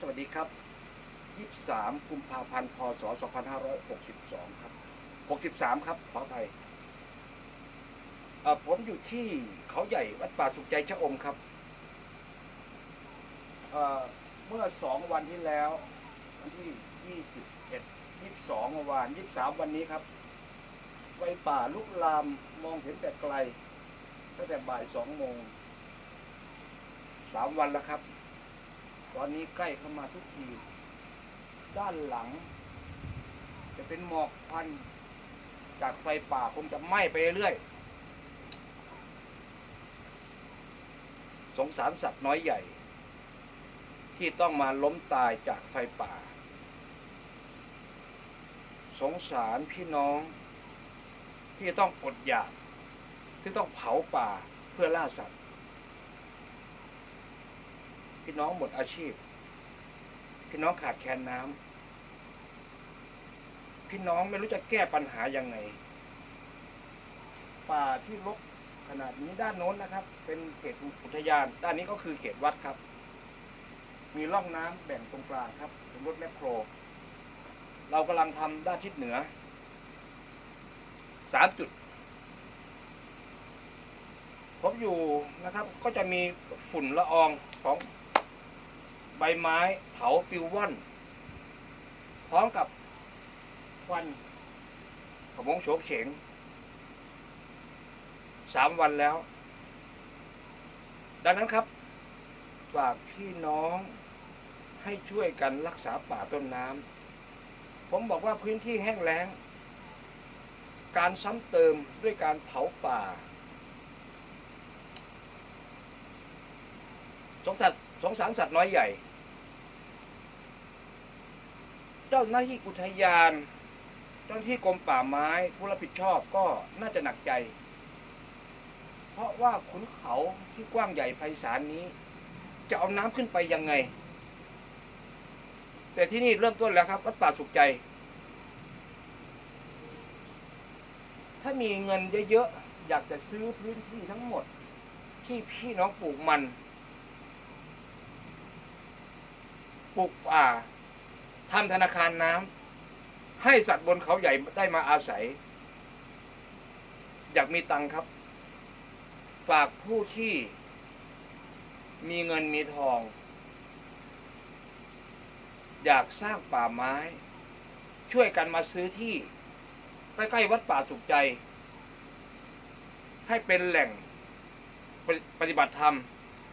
สวัสดีครับ 23 กุมภาพันธ์ พศ 2562 ครับ 63 ครับ ขอไปผมอยู่ที่เขาใหญ่วัดป่าสุขใจชะอมครับเอ่อเมื่อสองวันที่แล้ว วันที่ 21 22เมื่อวาน 23 วันนี้ครับไฟป่าลุกลามมองเห็นแต่ไกลตั้งแต่บ่ายสองโมงสามวันแล้วครับ ตอนนี้ใกล้เข้ามาทุกที ด้านหลัง จะเป็นหมอกควันจากไฟป่าคงจะไหม้ไปเรื่อย สงสารสัตว์น้อยใหญ่ ที่ต้องมาล้มตายจากไฟป่า สงสารพี่น้อง ที่ต้องอดอยาก ที่ต้องเผาป่าเพื่อล่าสัตว์ พี่น้องหมดอาชีพ พี่น้องขาดแคลนน้ำพี่น้องไม่รู้จะแก้ปัญหายังไง ป่าที่รกขนาดนี้ด้านโน้นนะครับ เป็นเขตอุทยาน ด้านนี้ก็คือเขตวัดครับ มีร่องน้ำแบ่งตรงกลางครับเป็นรถแมคโคร เรากำลังทำด้านทิศเหนือสามจุดผมอยู่นะครับก็จะมีฝุ่นละอองของ ใบไม้เผาปิวว่อนพร้อมกับควันขมงโฉกเฉงสามวันแล้ว ดังนั้นครับ ฝากพี่น้องให้ช่วยกันรักษาป่าต้นน้ำผมบอกว่าพื้นที่แห้งแล้ง การซ้ำเติมด้วยการเผาป่าสงสารสงสารสัตว์น้อยใหญ่ เจ้าหน้าที่อุทยาน เจ้าหน้าที่กรมป่าไม้ผู้รับผิดชอบก็น่าจะหนักใจ เพราะว่าขุนเขาที่กว้างใหญ่ไพศาลนี้ จะเอาน้ำขึ้นไปยังไง แต่ที่นี่เริ่มต้นแล้วครับวัดป่าสุขใจ ถ้ามีเงินเยอะๆอยากจะซื้อพื้นที่ทั้งหมด ที่พี่น้องปลูกมัน ปลูกป่า ทำธนาคารน้ำให้สัตว์บนเขาใหญ่ได้มาอาศัย อยากมีตังค์ครับ ฝากผู้ที่มีเงินมีทอง อยากสร้างป่าไม้ ช่วยกันมาซื้อที่ ใกล้ๆวัดป่าสุขใจ ให้เป็นแหล่งปฏิปฏิบัติธรรม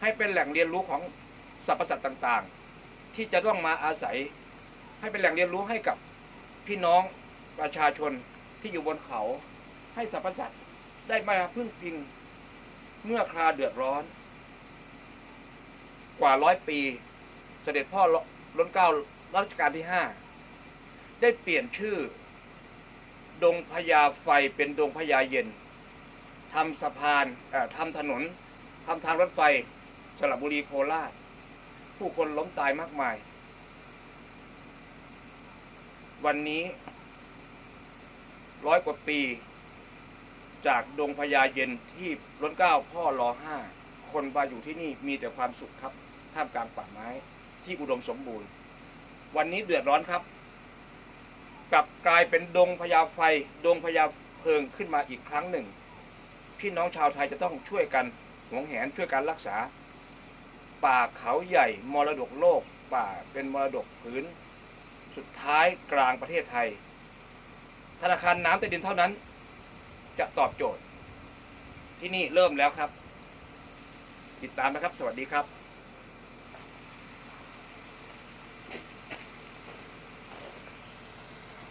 ให้เป็นแหล่งเรียนรู้ของสรรพสัตว์ต่าง ๆ ที่จะต้องมาอาศัย ให้เป็นแหล่งเรียนรู้ให้กับพี่น้องประชาชนที่อยู่บนเขาให้สรรพสัตว์ได้มาพึ่งพิงเมื่อคราเดือดร้อน กว่าร้อยปี เสด็จพ่อล้นเก้ารัชกาลที่ห้าได้เปลี่ยนชื่อ ดงพญาไฟเป็นดงพญาเย็นทำสะพานทำถนนทำทางรถไฟสระบุรีโคราช ผู้คนล้มตายมากมาย วันนี้ร้อยกว่าปี จากดงพญาเย็นที่ร้นเกล้าพ่อรอห้าคนมาอยู่ที่นี่มีแต่ความสุขครับ ท่ามกลางป่าไม้ที่อุดมสมบูรณ์ วันนี้เดือดร้อนครับ กลับกลายเป็นดงพญาไฟ ดงพญาเพลิงขึ้นมาอีกครั้งหนึ่ง พี่น้องชาวไทยจะต้องช่วยกันหวงแหนช่วยกันรักษา ป่าเขาใหญ่มรดกโลก ป่าเป็นมรดกพื้น สุดท้ายกลางประเทศไทย ธนาคารน้ำใต้ดินเท่านั้น จะตอบโจทย์ ที่นี่เริ่มแล้วครับ ติดตามนะครับ สวัสดีครับ